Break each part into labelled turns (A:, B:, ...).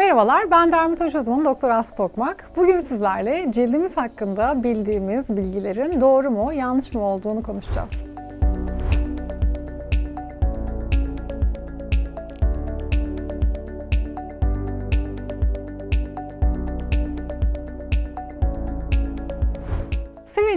A: Merhabalar, ben dermatoloji uzmanı Doktor Aslı Tokmak. Bugün sizlerle cildimiz hakkında bildiğimiz bilgilerin doğru mu, yanlış mı olduğunu konuşacağız.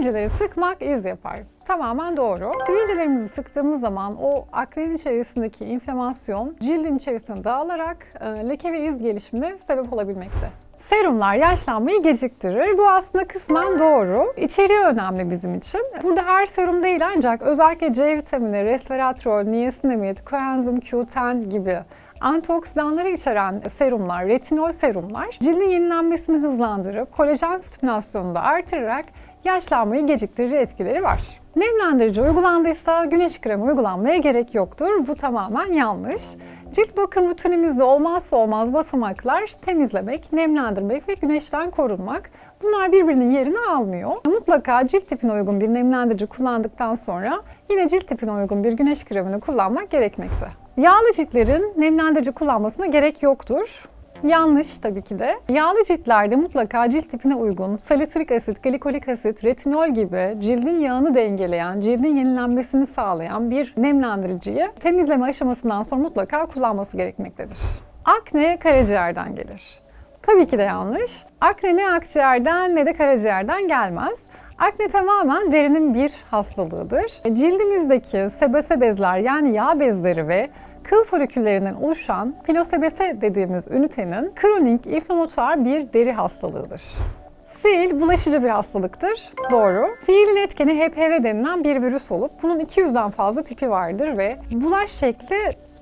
A: Sivilceleri sıkmak iz yapar. Tamamen doğru. Sivilcelerimizi sıktığımız zaman o aknenin içerisindeki inflamasyon cildin içerisine dağılarak e, leke ve iz gelişimine sebep olabilmekte. Serumlar yaşlanmayı geciktirir. Bu aslında kısmen doğru. İçeriği önemli bizim için. Burada her serum değil ancak özellikle C vitamini, resveratrol, niasinamid, koenzim Q10 gibi antioksidanları içeren serumlar, retinol serumlar cildin yenilenmesini hızlandırıp kolajen stimülasyonunu da artırarak yaşlanmayı geciktirir etkileri var. Nemlendirici uygulandıysa güneş kremi uygulanmaya gerek yoktur. Bu tamamen yanlış. Cilt bakım rutinimizde olmazsa olmaz basamaklar temizlemek, nemlendirmek ve güneşten korunmak. Bunlar birbirinin yerini almıyor. Mutlaka cilt tipine uygun bir nemlendirici kullandıktan sonra yine cilt tipine uygun bir güneş kremini kullanmak gerekmekte. Yağlı ciltlerin nemlendirici kullanmasına gerek yoktur. Yanlış tabii ki de. Yağlı ciltlerde mutlaka cilt tipine uygun salisilik asit, glikolik asit, retinol gibi cildin yağını dengeleyen, cildin yenilenmesini sağlayan bir nemlendiriciyi temizleme aşamasından sonra mutlaka kullanması gerekmektedir. Akne karaciğerden gelir. Tabii ki de yanlış. Akne ne akciğerden ne de karaciğerden gelmez. Akne tamamen derinin bir hastalığıdır. Cildimizdeki sebese bezler yani yağ bezleri ve kıl foliküllerinden oluşan pilosebese dediğimiz ünitenin kronik inflamatuar bir deri hastalığıdır. Sil bulaşıcı bir hastalıktır. Doğru. Siilin etkeni HPV denilen bir virüs olup bunun 200'den fazla tipi vardır ve bulaş şekli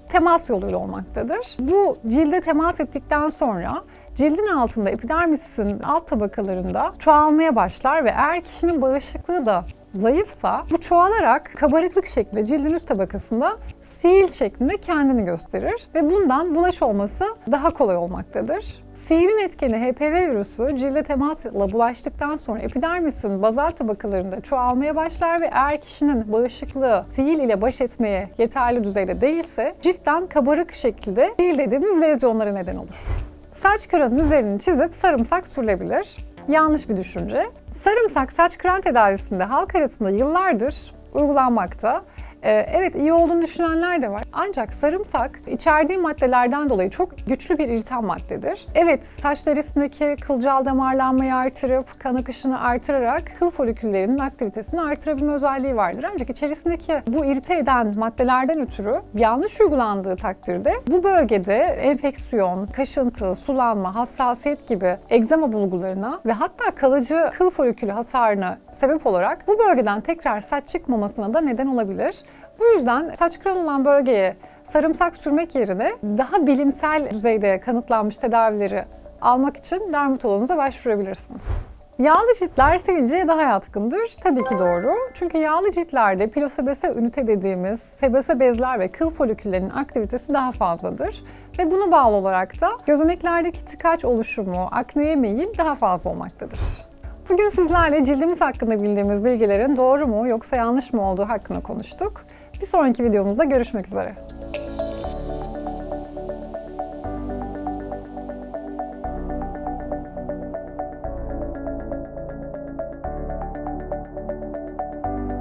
A: temas yoluyla olmaktadır. Bu cilde temas ettikten sonra cildin altında epidermisin alt tabakalarında çoğalmaya başlar ve eğer kişinin bağışıklığı da zayıfsa bu çoğalarak kabarıklık şeklinde cildin üst tabakasında sil şeklinde kendini gösterir ve bundan bulaş olması daha kolay olmaktadır. Sihirin etkeni HPV virüsü cilde temasla bulaştıktan sonra epidermisin bazal tabakalarında çoğalmaya başlar ve eğer kişinin bağışıklığı sihir ile baş etmeye yeterli düzeyde değilse ciltten kabarık şekilde sil dediğimiz lezyonlara neden olur. Saç kıranın üzerini çizip sarımsak sürülebilir. Yanlış bir düşünce. Sarımsak saç kıran tedavisinde halk arasında yıllardır uygulanmakta. Ee, Evet iyi olduğunu düşünenler de var. Ancak sarımsak içerdiği maddelerden dolayı çok güçlü bir iritan maddedir. Evet saç derisindeki kılcal damarlanmayı artırıp kan akışını artırarak kıl foliküllerinin aktivitesini artırabilme özelliği vardır. Ancak içerisindeki bu irite eden maddelerden ötürü yanlış uygulandığı takdirde bu bölgede enfeksiyon, kaşıntı, sulanma, hassasiyet gibi egzama bulgularına ve hatta kalıcı kıl folikülü hasarına sebep olarak bu bölgeden tekrar saç çıkmamasına da neden olabilir. Bu yüzden saç kıran olan bölgeye sarımsak sürmek yerine daha bilimsel düzeyde kanıtlanmış tedavileri almak için dermatoloğunuza başvurabilirsiniz. Yağlı ciltler sivilceye daha yatkındır. Tabii ki doğru. Çünkü yağlı ciltlerde pilosebese ünite dediğimiz sebese bezler ve kıl foliküllerinin aktivitesi daha fazladır. Ve buna bağlı olarak da gözeneklerdeki tıkaç oluşumu, akneye meyil daha fazla olmaktadır. Bugün sizlerle cildimiz hakkında bildiğimiz bilgilerin doğru mu yoksa yanlış mı olduğu hakkında konuştuk. Bir sonraki videomuzda görüşmek üzere.